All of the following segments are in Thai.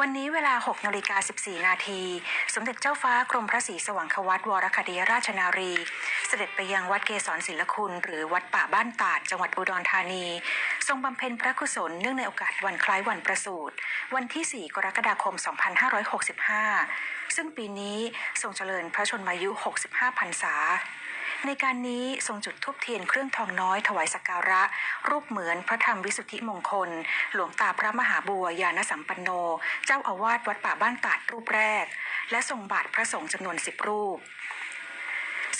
วันนี้เวลา 6นาฬิกา14 นาที สมเด็จเจ้าฟ้ากรมพระศรีสว่างควัตวรคดีราชนารี เสด็จไปยังวัดเกศรศิลคุณ หรือวัดป่าบ้านตาด จังหวัดอุดรธานี ทรงบำเพ็ญพระกุศลเนื่องในโอกาสวันคล้ายวันประสูติวันที่ 4 กรกฎาคม 2565 ซึ่งปีนี้ทรงเจริญพระชนมายุ 65 พรรษา ในการนี้ทรงจุดทูบเทียนเครื่องทองน้อยถวายสักการะ รูปเหมือนพระธรรมวิสุทธิมงคล หลวงตาพระมหาบัวยานสัมปันโน เจ้าอาวาสวัดป่าบ้านตาดรูปแรก และทรงบาทพระสงฆ์จำนวนสิบรูป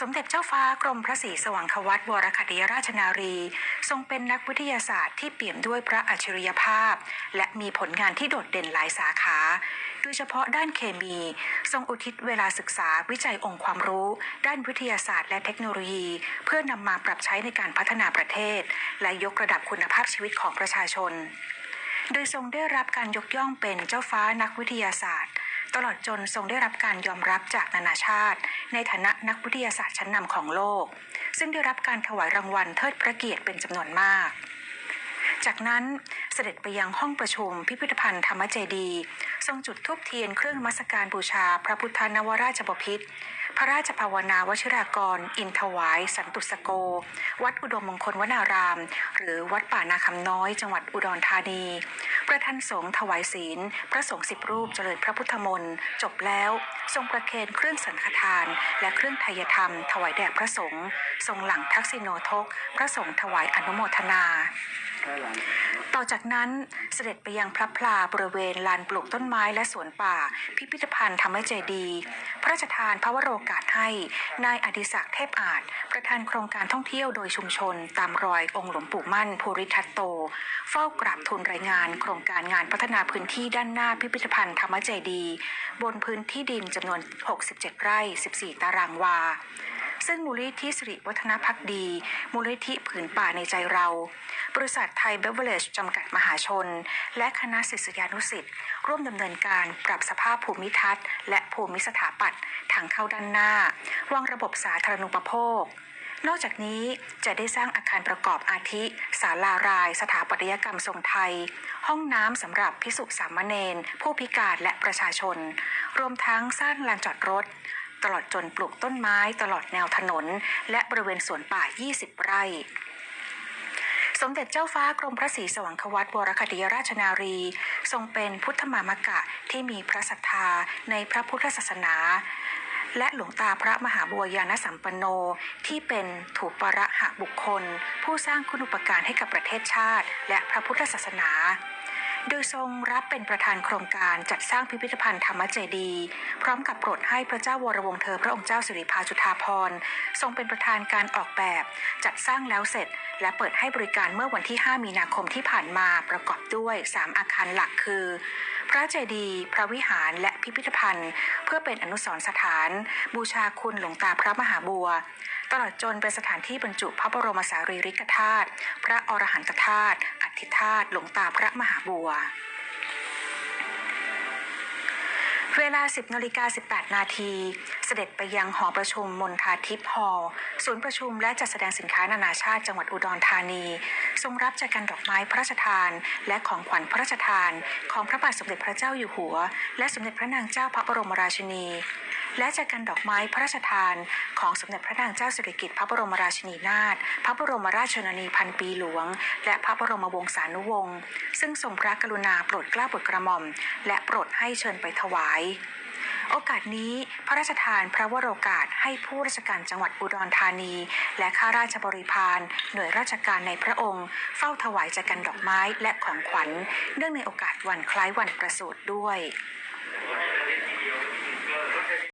สมเด็จเจ้าฟ้ากรมพระศรีสว่างควัตวรคดีราชนารี ทรงเป็นนักวิทยาศาสตร์ที่เปี่ยมด้วยพระอัจฉริยภาพ และมีผลงานที่โดดเด่นหลายสาขาโดยเฉพาะด้านเคมี ทรงอุทิศเวลาศึกษาวิจัยองค์ความรู้ ด้านวิทยาศาสตร์และเทคโนโลยี เพื่อนำมาปรับใช้ในการพัฒนาประเทศ และยกระดับคุณภาพชีวิตของประชาชน โดยทรงได้รับการยกย่องเป็นเจ้าฟ้านักวิทยาศาสตร์ ตลอดจนทรงได้รับการยอมรับจากนานาชาติ ในฐานะนักวิทยาศาสตร์ชั้นนำของโลก ซึ่งได้รับการถวายรางวัลเทิดพระเกียรติเป็นจำนวนมาก จากนั้นเสด็จไปยังห้องประชุมพิพิธภัณฑ์ธรรมเจดี ทรงจุดธูปเทียนเครื่องมัสการบูชา พระพุทธนวราชบพิตรพระราชภาวนาวชิรากร อินทวาย สันตุสโก วัดอุดมมงคลวนาราม หรือวัดป่านาคำน้อย จังหวัดอุดรธานี ประธานสงฆ์ถวายศีล พระสงฆ์สิบรูปเจริญพระพุทธมนต์จบแล้ว ทรงประเคนเครื่องสังฆทาน และเครื่องไทยธรรม ถวายแด่พระสงฆ์ทรงหลังทักษิโนทก พระสงฆ์ถวายอนุโมทนา ต่อจากนั้นเสด็จไปยังพระพลาบริเวณลานปลูกต้นไม้และสวนป่า พิพิธภัณฑ์ธรรมเจดี พระราชทานพระวโรกาสให้ นายอดิศักดิ์เทพอาจ ประธานโครงการท่องเที่ยวโดยชุมชน ตามรอยองค์หลวงปู่มั่นภูริทัตโต เฝ้ากราบทูลรายงาน โครงการงานพัฒนาพื้นที่ด้านหน้าพิพิธภัณฑ์ธรรมเจดี บนพื้นที่ดินจำนวน 67 ไร่ 14 ตารางวาซึ่งมูลนิธิสิริวัฒนพักดี มูลนิธิผืนป่าในใจเรา บริษัทไทยเบเวอร์เลจจำกัดมหาชน และคณะศิษยานุสิษย์ร่วมดำเนินการปรับสภาพภูมิทัศน์ และภูมิสถาปัตย์ทางเข้าด้านหน้าวางระบบสาธารณูปโภคนอกจากนี้จะได้สร้างอาคารประกอบอาทิศาลาราย สถาปัตยกรรมทรงไทย ห้องน้ำสำหรับพิสุสามเณรผู้พิการและประชาชน รวมทั้งสร้างลานจอดรถ ตลอดจนปลูกต้นไม้ตลอดแนวถนน และบริเวณสวนป่า 20 ไร่ สมเด็จเจ้าฟ้ากรมพระศรีสว่างควัตวรคดีราชนารี ทรงเป็นพุทธมามกะที่มีพระศรัทธาในพระพุทธศาสนา และหลวงตาพระมหาบัวยานสัมปันโน ที่เป็นถูประหะบุคคล ผู้สร้างคุณูปการให้กับประเทศชาติ และพระพุทธศาสนา โดยทรงรับเป็นประธานโครงการจัดสร้างพิพิธภัณฑ์ธรรมเจดี พร้อมกับโปรดให้พระเจ้าวรวงเธอพระองค์เจ้าสิริพาจุฑาพรทรงเป็นประธานการออกแบบ จัดสร้างแล้วเสร็จ และเปิดให้บริการเมื่อวันที่ 5 มีนาคมที่ผ่านมาประกอบด้วย 3 อาคารหลักคือ พระเจดีย์พระวิหารและพิพิธภัณฑ์ เพื่อเป็นอนุสรณ์สถาน บูชาคุณหลวงตาพระมหาบัว ตลอดจนเป็นสถานที่บรรจุพระบรมสารีริกธาตุพระอรหันตธาตุอัฐิธาตุหลวงตาพระมหาบัว เวลา 10นาฬิกา18 นาที เสด็จไปยังหอประชุมมนทาทิพย์ฮอลล์ศูนย์ประชุมและจัดแสดงสินค้านานาชาติจังหวัดอุดรธานี ทรงรับจากการดอกไม้พระราชทาน และของขวัญพระราชทาน ของพระบาทสมเด็จพระเจ้าอยู่หัว และสมเด็จพระนางเจ้าพระบรมราชินี และจากการดอกไม้พระราชทานของสมเด็จพระนางเจ้าสิริกิติ์พระบรมราชินีนาถ พระบรมราชชนนีพันปีหลวง และพระบรมวงศานุวงศ์ ซึ่งทรงพระกรุณาโปรดเกล้าโปรดกระหม่อม และโปรดให้เชิญไปถวาย โอกาสนี้พระราชทานพระวโรกาสให้ผู้ราชการจังหวัดอุดรธานี และข้าราชบริพารหน่วยราชการในพระองค์ เฝ้าถวายจากกันดอกไม้และของขวัญ เนื่องในโอกาสวันคล้ายวันประสูติด้วย